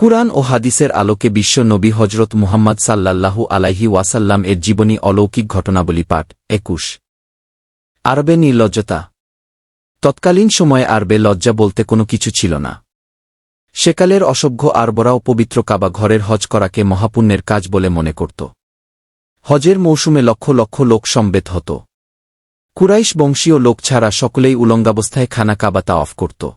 কুরআন ও হাদিসের আলোকে বিশ্ব নবী হজরত মুহাম্মদ সাল্লাল্লাহু আলাইহি ওয়াসাল্লাম এর জীবনী অলৌকিক ঘটনাবলী পাঠ একুশ। আরবে নির্লজ্জতা। তৎকালীন সময়ে আরবে লজ্জা বলতে কোনো কিছু ছিল না। সেকালের অসভ্য আরবরাও পবিত্র কাবা ঘরের হজ করাকে মহাপুণ্যের কাজ বলে মনে করত। হজের মৌসুমে লক্ষ লক্ষ লোক সম্বেত হতো। কুরাইশ বংশীয় লোক ছাড়া সকলেই উলঙ্গাবস্থায় খানা কাবাতা অফ করত।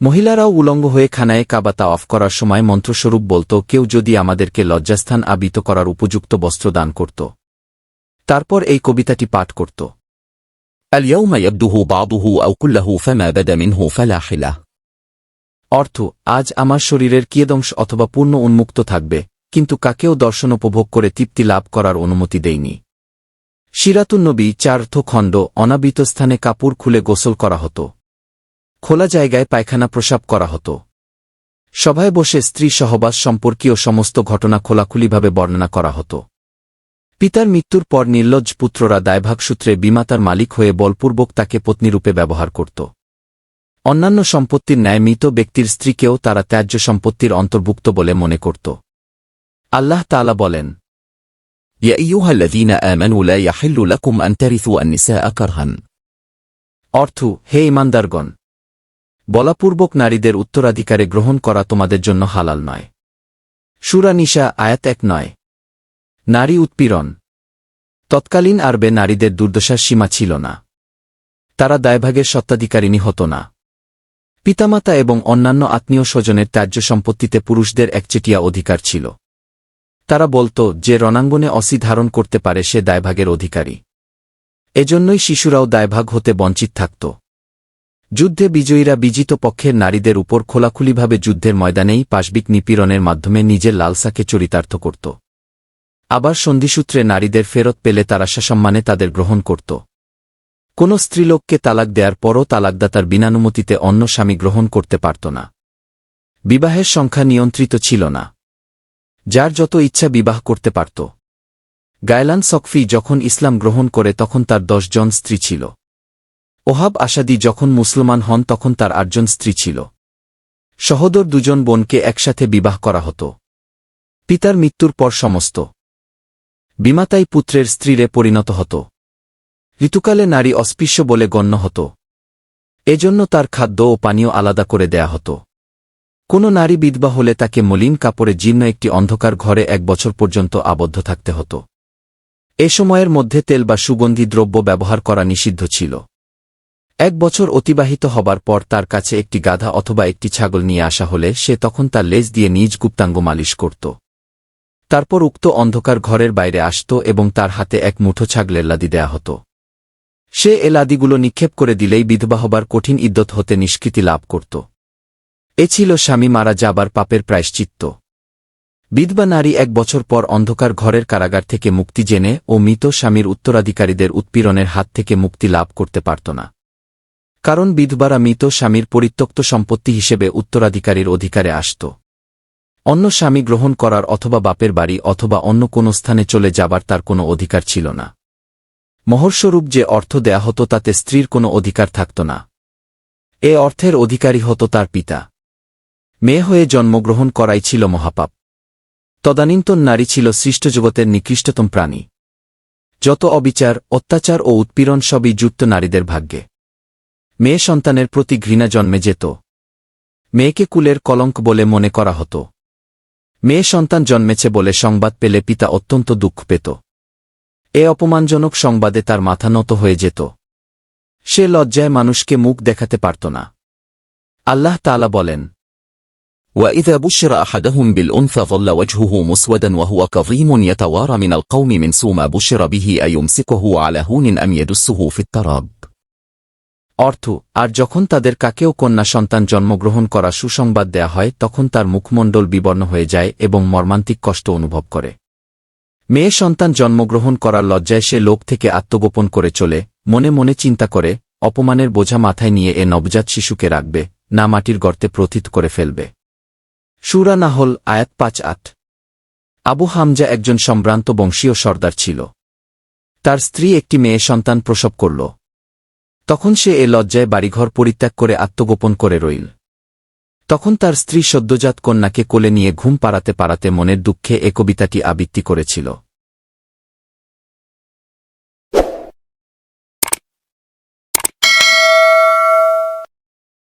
মহিলারাও উলঙ্গ হয়ে খানায় কাবাতা অফ করার সময় মন্ত্রস্বরূপ বলত কেউ যদি আমাদেরকে লজ্জাস্থান আবিত করার উপযুক্ত বস্ত্র দান করত তারপর এই কবিতাটি পাঠ করত اليوم يبده بعضه أو كله فما بدا منه فلا حله অর্থ আজ আমার শরীরের কিয়দংশ অথবা পূর্ণ উন্মুক্ত থাকবে কিন্তু কাকেও দর্শন উপভোগ করে তৃপ্তি লাভ করার অনুমতি দেয়নি সিরাতুন্নবী চার্থ খণ্ড অনাবৃত স্থানে কাপড় খুলে গোসল করা হতো খোলা জায়গায় পায়খানা প্রসাব করা হতো সভায় বসে স্ত্রী সহবাস সম্পর্কীয় সমস্ত ঘটনা খোলাখুলিভাবে বর্ণনা করা হতো পিতার মৃত্যুর পর নির্লজ্জ পুত্ররা দায়ভাগ সূত্রে বিমাতার মালিক হয়ে বলপূর্বক তাকে পত্নীরূপে ব্যবহার করত অন্যান্য সম্পত্তির ন্যায় মৃত ব্যক্তির স্ত্রীকেও তারা ত্যায্য সম্পত্তির অন্তর্ভুক্ত বলে মনে করত আল্লাহ তালা বলেন يا أيها الذين آمنوا لا يحل لكم أن ترثوا النساء كرها অর্থ হে ইমানদারগণ বলাপূর্বক নারীদের উত্তরাধিকারে গ্রহণ করা তোমাদের জন্য হালাল নয়। সুরানিশা আয়াত এক নয়। নারী উৎপীড়ন। তৎকালীন আরবে নারীদের দুর্দশার সীমা ছিল না। তারা দায়ভাগের সত্ত্বাধিকারিণী হতো না। পিতামাতা এবং অন্যান্য আত্মীয় স্বজনের ত্যায্য সম্পত্তিতে পুরুষদের একচেটিয়া অধিকার ছিল। তারা বলত, যে রণাঙ্গনে অসি ধারণ করতে পারে সে দায়ভাগের অধিকারী। এজন্যই শিশুরাও দায়ভাগ হতে বঞ্চিত থাকত। যুদ্ধে বিজয়ীরা বিজিত পক্ষের নারীদের উপর খোলাখুলিভাবে যুদ্ধের ময়দানেই পাশবিক নিপীড়নের মাধ্যমে নিজের লালসাকে চরিতার্থ করত। আবার সন্ধিসূত্রে নারীদের ফেরত পেলে তারা সসম্মানে তাদের গ্রহণ করত। কোন স্ত্রীলোককে তালাক দেওয়ার পরও তালাকদাতার বিনানুমতিতে অন্য স্বামী গ্রহণ করতে পারত না। বিবাহের সংখ্যা নিয়ন্ত্রিত ছিল না। যার যত ইচ্ছা বিবাহ করতে পারত। গায়লান সকফি যখন ইসলাম গ্রহণ করে তখন তার দশজন স্ত্রী ছিল। ওহাব আসাদি যখন মুসলমান হন তখন তার আটজন স্ত্রী ছিল। সহদর দুজন বোনকে একসাথে বিবাহ করা হতো। পিতার মৃত্যুর পর সমস্ত বিমাতাই পুত্রের স্ত্রীরে পরিণত হতো। ঋতুকালে নারী অস্পৃশ্য বলে গণ্য হতো। এজন্য তার খাদ্য ও পানীয় আলাদা করে দেয়া হতো। কোন নারী বিধবা হলে তাকে মলিন কাপড়ে জীর্ণ একটি অন্ধকার ঘরে এক বছর পর্যন্ত আবদ্ধ থাকতে হতো। এ সময়ের মধ্যে তেল বা সুগন্ধি দ্রব্য ব্যবহার করা নিষিদ্ধ ছিল। এক বছর অতিবাহিত হবার পর তার কাছে একটি গাধা অথবা একটি ছাগল নিয়ে আসা হলে সে তখন তার লেজ দিয়ে নিজ গুপ্তাঙ্গ মালিশ করত। তারপর উক্ত অন্ধকার ঘরের বাইরে আসত এবং তার হাতে এক মুঠো ছাগলের লাদি দেয়া হতো। সে এ লাদিগুলো নিক্ষেপ করে দিলেই বিধবা হবার কঠিন ইদ্যত হতে নিষ্কৃতি লাভ করত। এ ছিল স্বামী মারা যাবার পাপের প্রায়শ্চিত্ত। বিধবা নারী এক বছর পর অন্ধকার ঘরের কারাগার থেকে মুক্তি জেনে ও মৃত স্বামীর উত্তরাধিকারীদের উৎপীড়নের হাত থেকে মুক্তি লাভ করতে পারত না। কারণ বিধবারা মৃত স্বামীর পরিত্যক্ত সম্পত্তি হিসেবে উত্তরাধিকারীর অধিকারে আসত। অন্য স্বামী গ্রহণ করার অথবা বাপের বাড়ি অথবা অন্য কোনো স্থানে চলে যাবার তার কোনো অধিকার ছিল না। মহর্স্বরূপ যে অর্থ দেয়া হতো তাতে স্ত্রীর কোনো অধিকার থাকত না। এ অর্থের অধিকারী হতো তার পিতা। মেয়ে হয়ে জন্মগ্রহণ করাই ছিল মহাপাপ। তদানীন্তন নারী ছিল সৃষ্টজগতের নিকৃষ্টতম প্রাণী। যত অবিচার, অত্যাচার ও উৎপীড়ন সবই যুক্ত নারীদের ভাগ্যে। মেয়ে সন্তানের প্রতি ঘৃণা জন্মে যেত মেয়েকে কুলের কলঙ্ক বলে মনে করা হতো মেয়ে সন্তান জন্মেছে বলে সংবাদ পেলে পিতা অত্যন্ত দুঃখ পেত এ অপমানজনক সংবাদে তার মাথা নত হয়ে যেত সে লজ্জায় মানুষকে মুখ দেখাতে পারত না আল্লাহ তালা বলেন وإذا بشر أحدهم بالأنثى ظل وجهه مسودا وهو كظيم يتوارى من القوم من سوء ما بشر به أيمسكه على هون أم يدسه في التراب অর্থ, আর যখন তাদের কাকেও কন্যা সন্তান জন্মগ্রহণ করা সুসংবাদ দেয়া হয়, তখন তার মুখমণ্ডল বিবর্ণ হয়ে যায় এবং মর্মান্তিক কষ্ট অনুভব করে। মেয়ে সন্তান জন্মগ্রহণ করার লজ্জায় সে লোক থেকে আত্মগোপন করে চলে, মনে মনে চিন্তা করে, অপমানের বোঝা মাথায় নিয়ে এ নবজাত শিশুকে রাখবে, না মাটির গর্তে প্রথিত করে ফেলবে। সুরা নাহল, আয়াত পাঁচ আট। আবু হামজা একজন সম্ভ্রান্ত বংশীয় সর্দার ছিল। তার স্ত্রী একটি মেয়ে সন্তান প্রসব করল। তখন সে এ লজ্জায় বাড়িঘর পরিত্যাগ করে আত্মগোপন করে রইল। তখন তার স্ত্রী সদ্যজাত কন্যাকে কোলে নিয়ে ঘুম পাড়াতে পাড়াতে মনের দুঃখে এ কবিতাটি আবৃত্তি করেছিল।